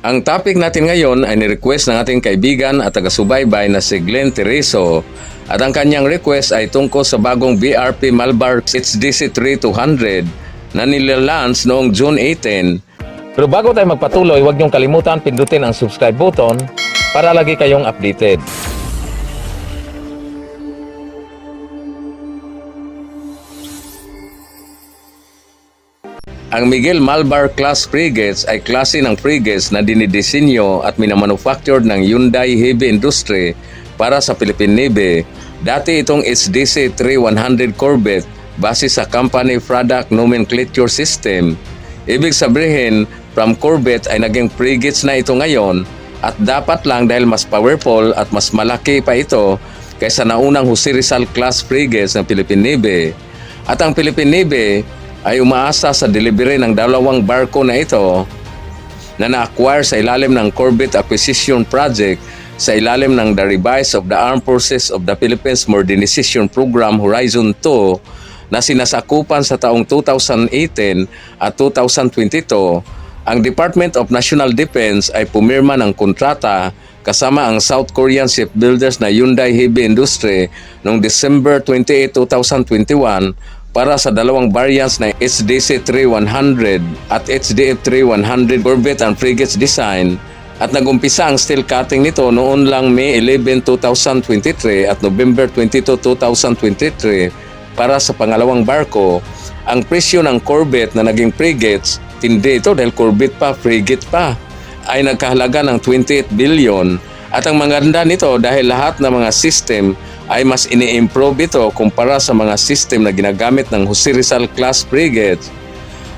Ang topic natin ngayon ay ni-request ng ating kaibigan at taga-subaybay na si Glenn Tereso at ang kanyang request ay tungkol sa bagong BRP Malbar HDC 3200 na nilalance noong June 18. Pero bago tayo magpatuloy, huwag niyong kalimutan pindutin ang subscribe button para lagi kayong updated. Ang Miguel Malbar class frigates ay klase ng frigates na dinidisenyo at minamanufactured ng Hyundai Heavy Industry para sa Philippine Navy. Dati itong HDC 3100 Corvette base sa company product nomenclature system. Ibig sabihin, from Corvette ay naging frigates na ito ngayon at dapat lang dahil mas powerful at mas malaki pa ito kaysa naunang Jose Rizal class frigates ng Philippine Navy. At ang Philippine Navy ay umaasa sa delivery ng dalawang barko na ito na na-acquire sa ilalim ng Corvette Acquisition Project sa ilalim ng the revise of the Armed Forces of the Philippines Modernization Program Horizon 2 na sinasakupan sa taong 2018 at 2022, ang Department of National Defense ay pumirma ng kontrata kasama ang South Korean shipbuilders na Hyundai Heavy Industry noong December 28, 2021 para sa dalawang variants na HDC 3100 at HDF 3100 Corvette and frigates design at nagumpisa ang steel cutting nito noon lang May 11, 2023 at November 22, 2023 para sa pangalawang barko. Ang presyo ng Corvette na naging frigates, tindi ito dahil Corvette pa, frigate pa, ay nagkahalaga ng 28 billion. At ang maganda nito dahil lahat ng mga system ay mas ini-improve ito kumpara sa mga system na ginagamit ng Jose Rizal class frigates.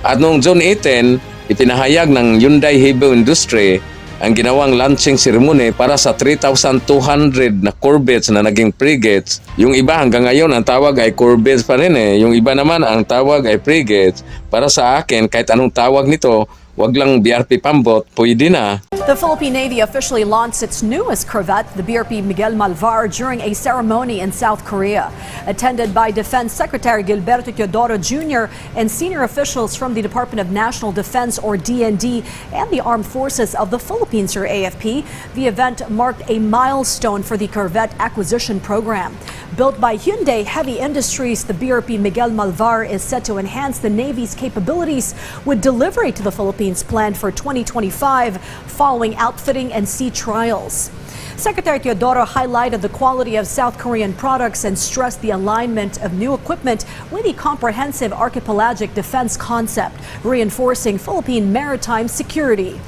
At noong June 18, ipinahayag ng Hyundai Heavy Industry ang ginawang launching ceremony para sa 3,200 na Corvettes na naging frigates. Yung iba hanggang ngayon ang tawag ay Corvettes pa rin eh. Yung iba naman ang tawag ay frigates. Para sa akin, kahit anong tawag nito, wag lang BRP Pambot, pwede na. The Philippine Navy officially launched its newest corvette, the BRP Miguel Malvar, during a ceremony in South Korea. Attended by Defense Secretary Gilberto Teodoro Jr. and senior officials from the Department of National Defense, or DND, and the Armed Forces of the Philippines, or AFP, the event marked a milestone for the corvette acquisition program. Built by Hyundai Heavy Industries, the BRP Miguel Malvar is set to enhance the Navy's capabilities with delivery to the Philippines planned for 2025 following outfitting and sea trials. Secretary Teodoro highlighted the quality of South Korean products and stressed the alignment of new equipment with the comprehensive archipelagic defense concept, reinforcing Philippine maritime security.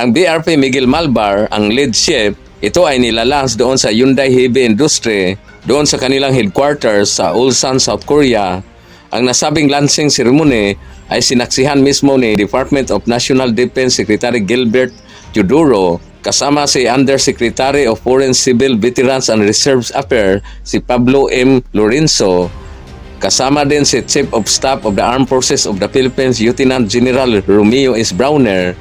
Ang BRP Miguel Malbar, ang lead ship, ito ay nilalans doon sa Hyundai Heavy Industry, doon sa kanilang headquarters sa Ulsan, South Korea. Ang nasabing launching ceremony ay sinaksihan mismo ni Department of National Defense Secretary Gilbert Teodoro kasama si Undersecretary of Foreign Civil Veterans and Reserves Affairs si Pablo M. Lorenzo Kasama din si Chief of Staff of the Armed Forces of the Philippines Lieutenant General Romeo S. Browner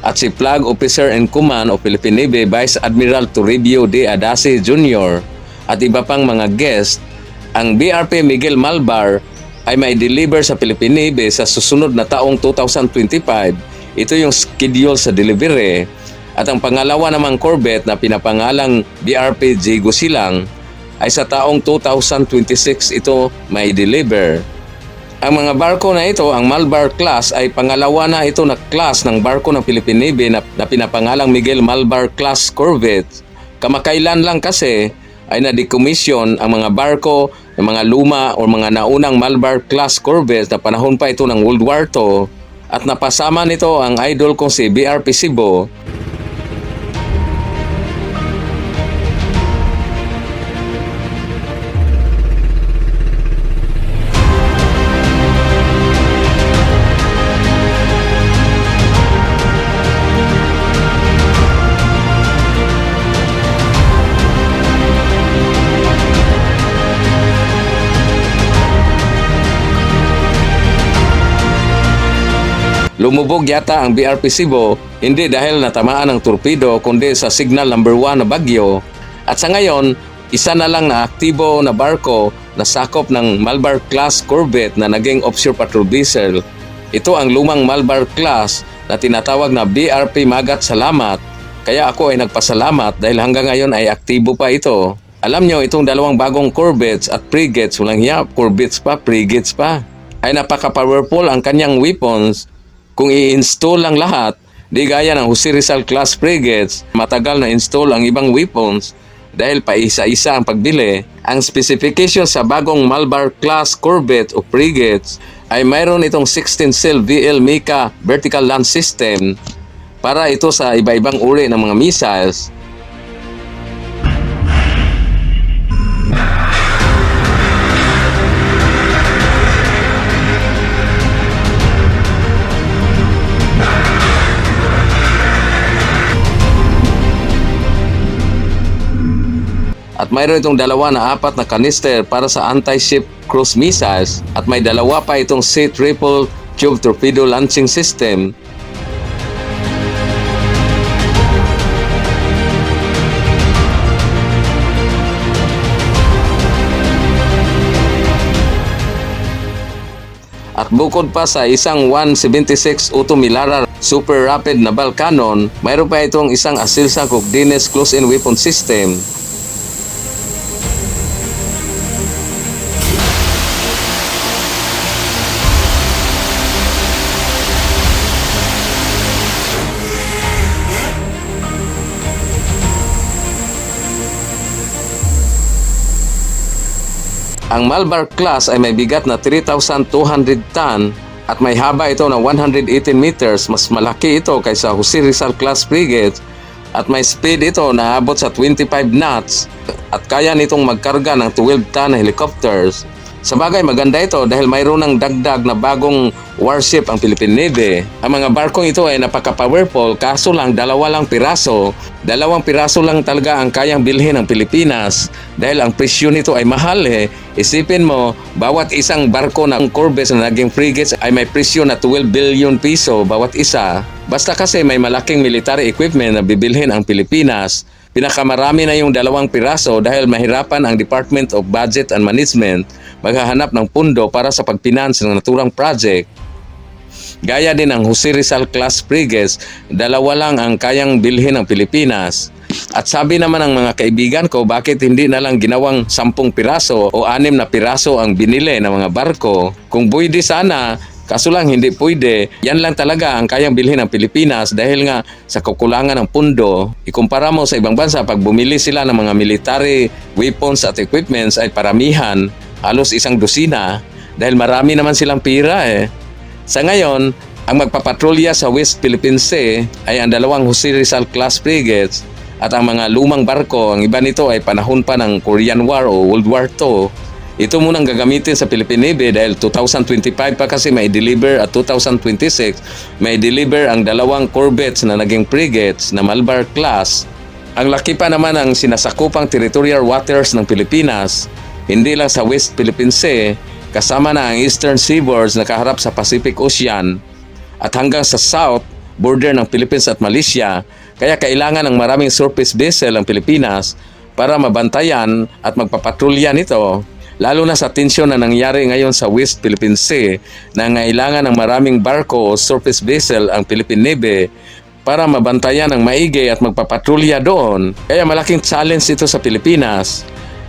at si Flag Officer in Command of Philippine Navy Vice Admiral Toribio D. Adasi Jr. at iba pang mga guest, ang BRP Miguel Malbar ay may deliver sa Philippine Navy sa susunod na taong 2025. Ito yung schedule sa delivery. At ang pangalawa namang Corvette na pinapangalang BRP Jigo Silang ay sa taong 2026 ito may deliver. Ang mga barko na ito, ang Malbar class, ay pangalawa na ito na class ng barko ng Philippine Navy na, na pinapangalang Miguel Malbar class Corvette. Kamakailan lang kasi ay na-decommission ang mga barko ng mga luma o mga naunang Malbar class Corvette na panahon pa ito ng World War II at napasama nito ang idol kong si BRP Cebu Lumubog yata ang BRP Cebu hindi dahil natamaan ng torpedo kundi sa signal number 1 na bagyo. At sa ngayon, isa na lang na aktibo na barko na sakop ng Malbar class Corvette na naging offshore patrol vessel. Ito ang lumang Malbar class na tinatawag na BRP Magat Salamat. Kaya ako ay nagpasalamat dahil hanggang ngayon ay aktibo pa ito. Alam nyo, itong dalawang bagong Corvettes at frigates, walang hiya, Corvettes pa, frigates pa, ay napaka-powerful ang kanyang weapons. Kung i-install lang lahat, di gaya ng Jose Rizal class frigates, matagal na install ang ibang weapons dahil pa isa-isa ang pagbili. Ang specification sa bagong Malbar class Corvette o frigates ay mayroon itong 16 cell VL Mica vertical launch system para ito sa iba-ibang uri ng mga missiles At mayroon itong dalawa na apat na kanister para sa anti-ship cruise missiles at may dalawa pa itong C-triple tube torpedo launching system. At bukod pa sa isang 176 Auto Milara Super Rapid Naval Cannon, mayroon pa itong isang Asilsa Cogdines Close-in Weapon System Ang Malbar class ay may bigat na 3,200 ton at may haba ito na 118 meters. Mas malaki ito kaysa Jose Rizal class frigate at may speed ito na abot sa 25 knots at kaya nitong magkarga ng 12 ton helicopters. Sa bagay maganda ito dahil mayroon ng dagdag na bagong warship ang Philippine Navy. Ang mga barkong ito ay napaka-powerful kaso lang dalawa lang piraso. Dalawang piraso lang talaga ang kayang bilhin ng Pilipinas dahil ang presyo nito ay mahal eh. Isipin mo, bawat isang barko ng Corvettes na naging frigates ay may presyo na 12 billion piso bawat isa. Basta kasi may malaking military equipment na bibilhin ang Pilipinas. Pinakamarami na yung dalawang piraso dahil mahirapan ang Department of Budget and Management maghahanap ng pundo para sa pagpinance ng naturang project. Gaya din ng Jose Rizal class frigates, dalawa lang ang kayang bilhin ng Pilipinas. At sabi naman ng mga kaibigan ko, bakit hindi na lang ginawang 10 piraso o 6 na piraso ang binili ng mga barko? Kung pwede sana, kaso lang hindi pwede. Yan lang talaga ang kayang bilhin ng Pilipinas dahil nga sa kukulangan ng pundo. Ikumpara mo sa ibang bansa, pag bumili sila ng mga military weapons at equipments ay paramihan, halos isang dosina, dahil marami naman silang pira eh. Sa ngayon, ang magpapatrolya sa West Philippine Sea ay ang dalawang Jose Rizal class frigates at ang mga lumang barko, ang iba nito ay panahon pa ng Korean War o World War II. Ito munang gagamitin sa Philippine Navy dahil 2025 pa kasi may deliver at 2026 may deliver ang dalawang corvettes na naging frigates na Malbar class. Ang laki pa naman ang sinasakupang territorial waters ng Pilipinas, hindi lang sa West Philippine Sea, kasama na ang Eastern Seaboards na kaharap sa Pacific Ocean at hanggang sa South, border ng Philippines at Malaysia, kaya kailangan ng maraming surface vessel ang Pilipinas para mabantayan at magpapatrolya nito. Lalo na sa tensyon na nangyari ngayon sa West Philippine Sea na ngailangan ng maraming barko o surface vessel ang Philippine Navy para mabantayan ng maigi at magpapatrolya doon. Kaya malaking challenge ito sa Pilipinas.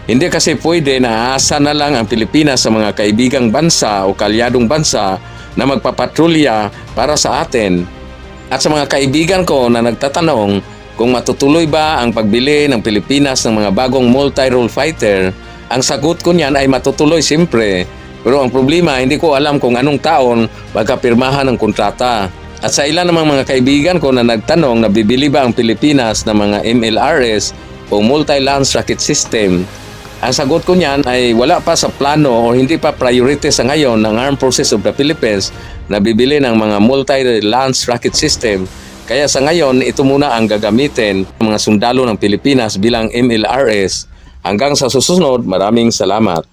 Hindi kasi pwede na aasa na lang ang Pilipinas sa mga kaibigang bansa o kalyadong bansa na magpapatrolya para sa atin. At sa mga kaibigan ko na nagtatanong kung matutuloy ba ang pagbili ng Pilipinas ng mga bagong multi-role fighter, ang sagot ko niyan ay matutuloy siyempre. Pero ang problema, hindi ko alam kung anong taon magkapirmahan ng kontrata. At sa ilan namang mga kaibigan ko na nagtanong na bibili ba ang Pilipinas ng mga MLRS o Multi-Launch Rocket System, ang sagot ko niyan ay wala pa sa plano o hindi pa priority sa ngayon ng Armed Forces of the Philippines na bibili ng mga multi-launch rocket system. Kaya sa ngayon, ito muna ang gagamitin ng mga sundalo ng Pilipinas bilang MLRS. Hanggang sa susunod, maraming salamat.